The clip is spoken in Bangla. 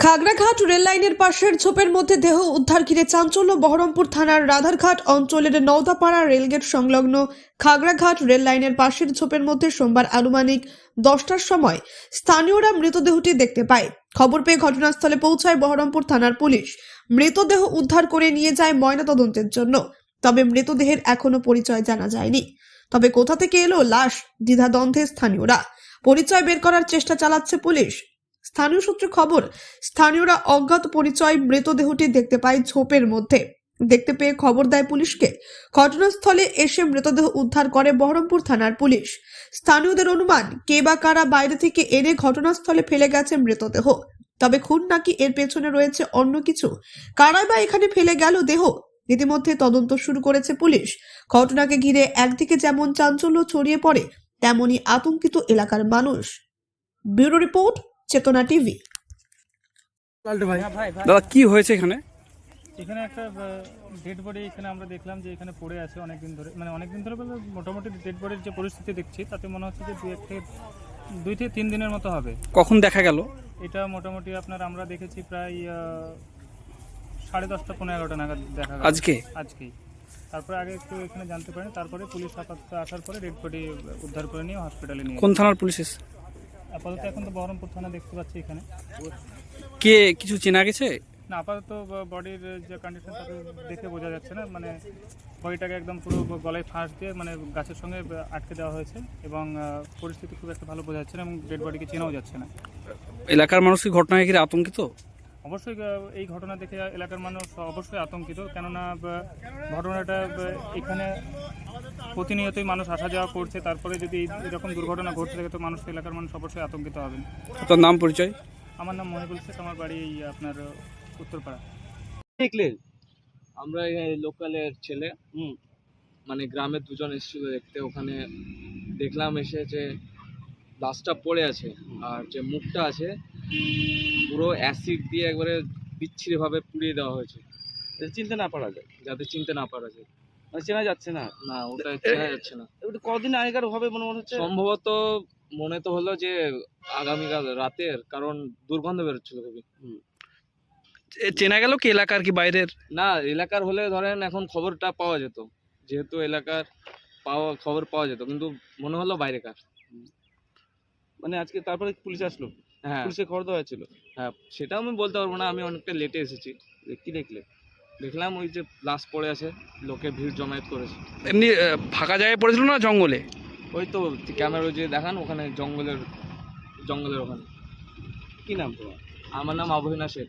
খাগড়াঘাট রেল লাইনের পাশের ঝোপের মধ্যে দেহ উদ্ধার ঘিরে চাঞ্চল্য বহরমপুর থানার রাধারঘাট অঞ্চলের নওদাপাড়া রেলগেট সংলগ্ন খাগড়াঘাট রেল লাইনের পাশের ঝোপের মধ্যে সোমবার আনুমানিক দশটার সময় স্থানীয়রা মৃতদেহটি দেখতে পায়। খবর পেয়ে ঘটনাস্থলে পৌঁছায় বহরমপুর থানার পুলিশ। মৃতদেহ উদ্ধার করে নিয়ে যায় ময়নাতদন্তের জন্য। তবে মৃতদেহের এখনও পরিচয় জানা যায়নি। তবে কোথা থেকে এলো লাশ দ্বিধাদ্বন্দ্বে স্থানীয়রা। পরিচয় বের করার চেষ্টা চালাচ্ছে পুলিশ। স্থানীয় সূত্রে খবর, স্থানীয়রা অজ্ঞাত পরিচয় মৃতদেহটি দেখতে পায় ঝোপের মধ্যে। দেখতে পেয়ে খবর দেয় পুলিশকে। ঘটনাস্থলে এসে মৃতদেহ উদ্ধার করে বহরমপুর থানার পুলিশ। স্থানীয়দের অনুমান, কে বা কারা বাইরে থেকে এনে ঘটনাস্থলে ফেলে গেছে মৃতদেহ। তবে খুন নাকি এর পেছনে রয়েছে অন্য কিছু? কারাই বা এখানে ফেলে গেল দেহ? ইতিমধ্যে তদন্ত শুরু করেছে পুলিশ। ঘটনাকে ঘিরে একদিকে যেমন চাঞ্চল্য ছড়িয়ে পড়ে, তেমনি আতঙ্কিত এলাকার মানুষ। Bureau report Chetana TV. ভাই। হ্যাঁ দাদা কি হয়েছে এখানে? এখানে একটা ডেড বডি এখানে আমরা দেখলাম যে এখানে পড়ে আছে অনেক দিন ধরে। মানে অনেক দিন ধরে বলতে মোটামুটি ডেড বডির যে পরিস্থিতি দেখছি তাতে মনে হচ্ছে যে দুই এক থেকে দুই থেকে তিন দিনের মতো হবে। কখন দেখা গেল? এটা মোটামুটি আপনার আমরা দেখেছি প্রায় সাড়ে দশটা পনেরো এগারোটা নাগাদ দেখা গেল। আজকে? আজকেই তারপরে আগে একটু এখানে জানতে পারেন তারপরে পুলিশ আপাতত আসার পরে ডেড বডি উদ্ধার করে নিয়ে হসপিটালে নিয়ে কোন থানার পুলিশ এসে? আপাতত এখন তো বহরমপুর থানা দেখতে পাচ্ছি এখানে। কে কিছু চেনা গেছে? না আপাতত বডির যে কন্ডিশন তাকে দেখে বোঝা যাচ্ছে না। মানে বডিটাকে একদম পুরো গলায় ফাঁস দিয়ে মানে গাছের সঙ্গে আটকে দেওয়া হয়েছে এবং পরিস্থিতি খুব একটা ভালো বোঝা যাচ্ছে না এবং ডেড বডিকে চেনাও যাচ্ছে না। এলাকার মানুষ কি ঘটনায় ঘিরে আতঙ্কিত? অবশ্যই এই ঘটনা দেখে এলাকার মানুষ অবশ্যই আতঙ্কিত। কেননা ঘটনাটা এখানে প্রতিনিয়তই মানুষ আসা যাওয়া করছে তারপরে যদি এরকম দুর্ঘটনা ঘটতে থাকে তো মানুষ এলাকার মানুষ অবশ্যই আতঙ্কিত হবেন। আপনার নাম পরিচয়? আমার নাম মহিবুল শেখ আমার বাড়ি এই আপনার উত্তরপাড়া। দেখলেন আমরা এই লোকালের ছেলে হুম মানে গ্রামের দুজন এসেছিল দেখতে ওখানে দেখলাম এসে যে লাশটা পড়ে আছে আর যে মুখটা আছে পুরো অ্যাসিড দিয়ে একবারে বিচ্ছিরিভাবে পুড়িয়ে দেওয়া হয়েছে। চিনতে না পারা যায়। যাতে চিনতে না পারা যায়। চেনা যাচ্ছে না। না ওটা চেনা যাচ্ছে না। কদিন আগেকার হবে মনে মনে হচ্ছে? সম্ভবত মনে তো হলো যে আগামীকাল রাতের কারণ দুর্গন্ধ বেরোচ্ছিল খুবই। চেনা গেল কি এলাকার কি বাইরের? না এলাকার হলে ধরেন এখন খবরটা পাওয়া যেত। যেহেতু এলাকার পাওয়া খবর পাওয়া যেত কিন্তু মনে হলো বাইরেকার। মানে আজকে তারপরে পুলিশ আসলো? হ্যাঁ। পুলিশে খবর দেওয়া হয়েছিল? হ্যাঁ সেটাও আমি বলতে পারব না আমি অনেকটা লেটে এসেছি। কি দেখলে? দেখলাম ওই যে লাশ পড়ে আছে লোকে ভিড় জমায়েত করেছে। এমনি আহ, ফাঁকা জায়গায় পড়েছিল না জঙ্গলে? ওই তো ক্যামেরা যে দেখান ওখানে জঙ্গলের জঙ্গলের ওখানে। কি নাম তোমার? আমার নাম অবহিনা শেখ